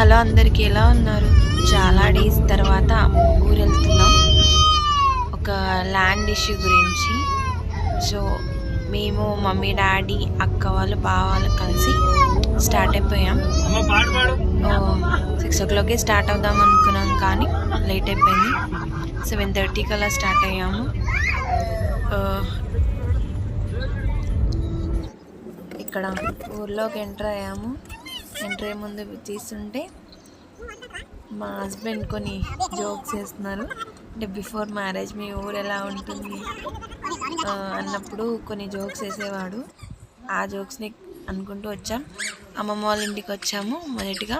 Hello అందరికీ ఎలా ఉన్నారు? చాలా డేస్ తర్వాత ఊరు వెళ్తున్నాం ఒక ల్యాండ్ ఇష్యూ గురించి. సో మేము మమ్మీ డాడీ అక్క వాళ్ళు బావ వాళ్ళు కలిసి స్టార్ట్ అయిపోయాం. సిక్స్ ఓ క్లాక్కి స్టార్ట్ అవుదాం అనుకున్నాం కానీ లేట్ అయిపోయింది. సెవెన్ థర్టీకి అలా స్టార్ట్ అయ్యాము. ఇక్కడ ఊర్లోకి ఎంటర్ అయ్యాము. ఎంట్రీ ముందు తీస్తుంటే మా హస్బెండ్ కొన్ని జోక్స్ వేస్తున్నారు. అంటే బిఫోర్ మ్యారేజ్ మీ ఊరు ఎలా ఉంటుంది? అన్నప్పుడు కొన్ని జోక్స్ వేసేవాడు. ఆ జోక్స్ని అనుకుంటూ వచ్చాం. అమ్మమ్మ వాళ్ళ ఇంటికి వచ్చాము మొదటిగా.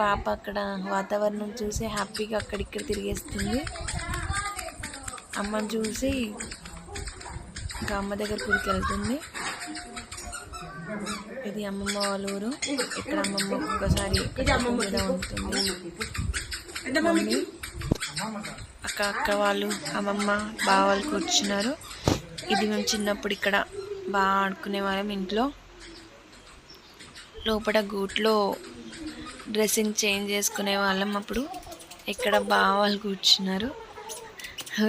పాప అక్కడ వాతావరణం చూసి హ్యాపీగా అక్కడిక్కడ తిరిగేస్తుంది. అమ్మని చూసి ఇంకా అమ్మ దగ్గర గుడికి వెళ్తుంది. ఇది అమ్మమ్మ వాళ్ళ ఊరు. ఇక్కడ అమ్మమ్మ మీద ఉంటుంది. మమ్మీ అక్క అక్క వాళ్ళు అమ్మమ్మ బావ వాళ్ళు కూర్చున్నారు. ఇది మేము చిన్నప్పుడు ఇక్కడ బాగా ఆడుకునే వాళ్ళం ఇంట్లో. లోపల గూట్లో డ్రెస్సింగ్ చేంజ్ చేసుకునే వాళ్ళం అప్పుడు. ఇక్కడ బావ వాళ్ళు కూర్చున్నారు.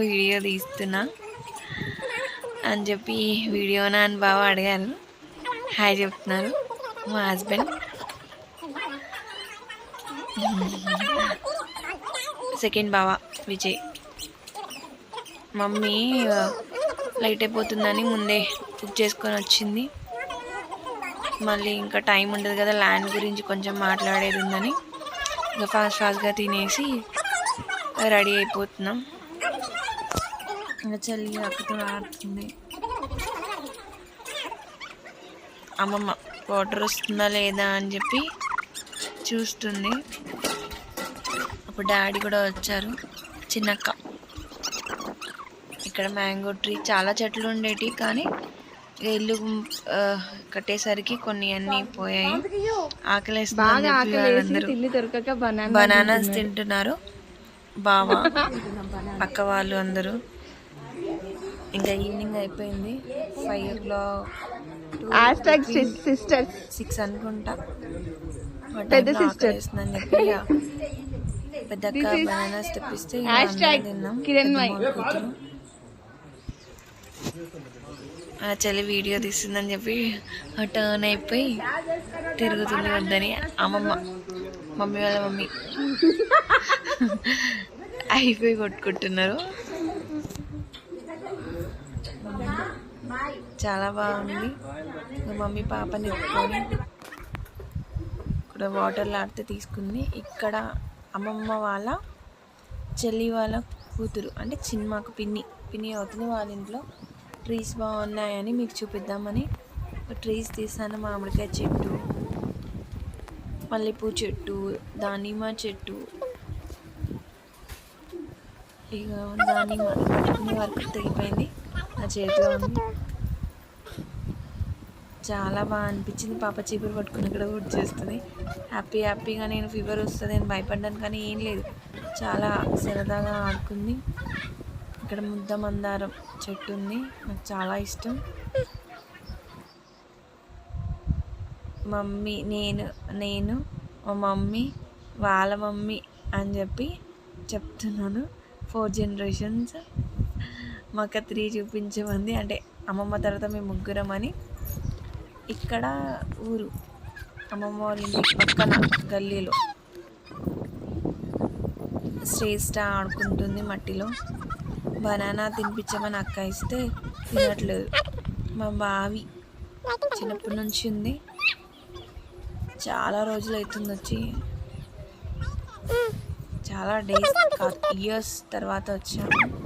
వీడియో తీస్తున్నా అని చెప్పి వీడియోనా అని బాగా అడిగారు. హాయ్ చెప్తున్నారు. మా హస్బెండ్. సెకండ్ బావ విజయ్. మమ్మీ లైట్ అయిపోతుందని ముందే కుక్ చేసుకొని వచ్చింది. మళ్ళీ ఇంకా టైం ఉండదు కదా ల్యాండ్ గురించి కొంచెం మాట్లాడేది ఉందని. ఇంకా ఫాస్ట్ ఫాస్ట్గా తినేసి రెడీ అయిపోతున్నాం. ఇంకా చెల్లి అక్కతో ఆడుతుంది. అమ్మమ్మ వాటర్ వస్తుందా లేదా అని చెప్పి చూస్తుంది. అప్పుడు డాడీ కూడా వచ్చారు. చిన్నక్క. ఇక్కడ మ్యాంగో ట్రీ చాలా చెట్లు ఉండేటి కానీ ఇల్లు కట్టేసరికి కొన్ని అన్నీ పోయాయి. ఆకలేస్తుంది బనానాస్ తింటున్నారు. బావ అక్క వాళ్ళు అందరూ. ఇంకా ఈవినింగ్ అయిపోయింది. Five o'clock hashtag sisters six అనుకుంటా. పెద్ద sister. అని చెప్పి పెద్దక్క బనానాస్ తెప్పిస్తే అందరం తిన్నాం. కిరణ్ మై. ఆ చెల్లి వీడియో తీస్తుందని చెప్పి టర్న్ అయిపోయి తిరుగుతుంది వద్దని అమ్మమ్మ. మమ్మీ వాళ్ళ మమ్మీ. అయిపోయి కొట్టుకుంటున్నారు. చాలా బాగుంది. మమ్మీ పాపని ఎత్తుకొని ఇక్కడ వాటర్లో ఆడితే తీసుకుంది. ఇక్కడ అమ్మమ్మ వాళ్ళ చెల్లి వాళ్ళ కూతురు. అంటే చిన్నమాకు పిన్ని. పిన్ని అవుతుంది వాళ్ళ ఇంట్లో. ట్రీస్ బాగున్నాయని మీకు చూపిద్దామని. ట్రీస్ తీసాను మామిడికాయ చెట్టు మల్లెపూ చెట్టు దానిమ్మ చెట్టు. ఇక దానిమ్మ. పట్టుకునే వరకు తెగిపోయింది నా చేతిలో ఉంది. చాలా బాగా అనిపించింది. పాప చీపురు పట్టుకుని ఇక్కడ గుడ్ చేస్తుంది. హ్యాపీ హ్యాపీగా నేను ఫీవర్ వస్తుంది. అని భయపడ్డాను కానీ ఏం లేదు. చాలా సరదాగా ఆడుకుంది. ఇక్కడ ముద్ద మందారం చెట్టు ఉంది. నాకు చాలా ఇష్టం. మమ్మీ నేను నేను మా మమ్మీ వాళ్ళ మమ్మీ అని చెప్పి చెప్తున్నాను. ఫోర్ జనరేషన్స్ మాకు త్రీ చూపించమంది. అంటే అమ్మమ్మ తర్వాత మేము ముగ్గురం అని. ఇక్కడ ఊరు అమ్మమ్మ వాళ్ళ ఇంటి పక్కన గల్లీలో. శ్రేష్ట ఆడుకుంటుంది మట్టిలో. బనానా తినిపించమని అక్క ఇస్తే తినట్లేదు. మా బావి చిన్నప్పటి నుంచి ఉంది. చాలా రోజులు అవుతుంది వచ్చి. చాలా డేస్ ఇయర్స్ తర్వాత వచ్చాము.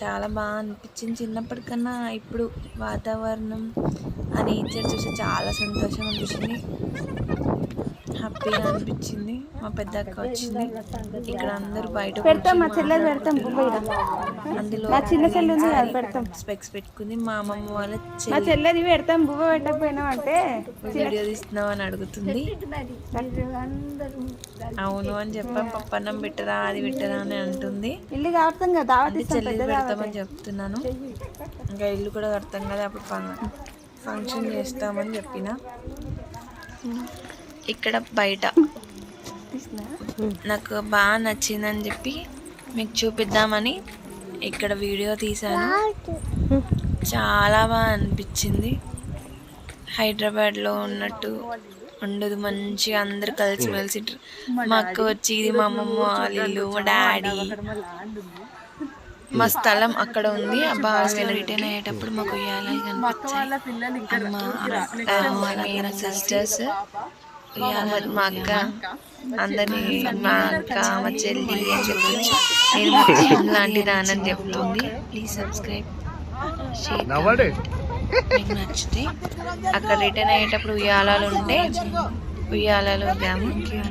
చాలా బాగా అనిపించింది చిన్నప్పటికన్నా ఇప్పుడు వాతావరణం ఆ నేచర్ చూసి చాలా సంతోషం అనిపించింది. హ్యాపీగా అనిపించింది. మా పెద్ద అక్క వచ్చింది. ఇక్కడ అందరూ బయట పెడతాం మా పెడతాం. అందులో చిన్న చెల్లి ఉంది అది పెడతాం. స్పెక్స్ పెట్టుకుంది. మా అమ్మమ్మ వాళ్ళ మా చెల్లెది పెడతాం బువ్వ పెట్టకపోయినాం అంటే వీడియో తీస్తున్నావు అని అడుగుతుంది. అవును అని చెప్పా పప్పన్నం పెట్టరా అది పెట్టరా అని అంటుంది. ఇల్లు కావతాం కదా దావత్ అంటే ఇస్తాం చెల్లి పెద్ద పెడతామని చెప్తున్నాను. ఇంకా ఇల్లు కూడా కడతాం కదా అప్పుడు ఫంక్షన్ చేస్తామని చెప్పిన. ఇక్కడ బయట. నాకు బాగా నచ్చిందని చెప్పి మీకు చూపిద్దామని ఇక్కడ వీడియో తీశాను. చాలా బాగా అనిపించింది. హైదరాబాద్లో ఉన్నట్టు ఉండదు. మంచిగా అందరు కలిసిమెలిసి మా అక్క వచ్చి ఇది మా అమ్మమ్మ వాళ్ళ ఇల్లు మా డాడీ. మా స్థలం అక్కడ ఉంది. అబ్బా హాస్టల్ రిటర్న్ అయ్యేటప్పుడు మాకు ఉయ్యాలని కనిపించాయి. అమ్మ సిస్టర్స్ మా అక్క అందరినీ మా అక్క మా చెల్లి అని చెప్తుంది నేను లాంటి దానని చెప్తుంది. ప్లీజ్ సబ్స్క్రైబ్ మీకు నచ్చితే అక్కడ రిటర్న్ అయ్యేటప్పుడు ఉయ్యాలాలు ఉంటే ఉయ్యాలాలు ఊగాము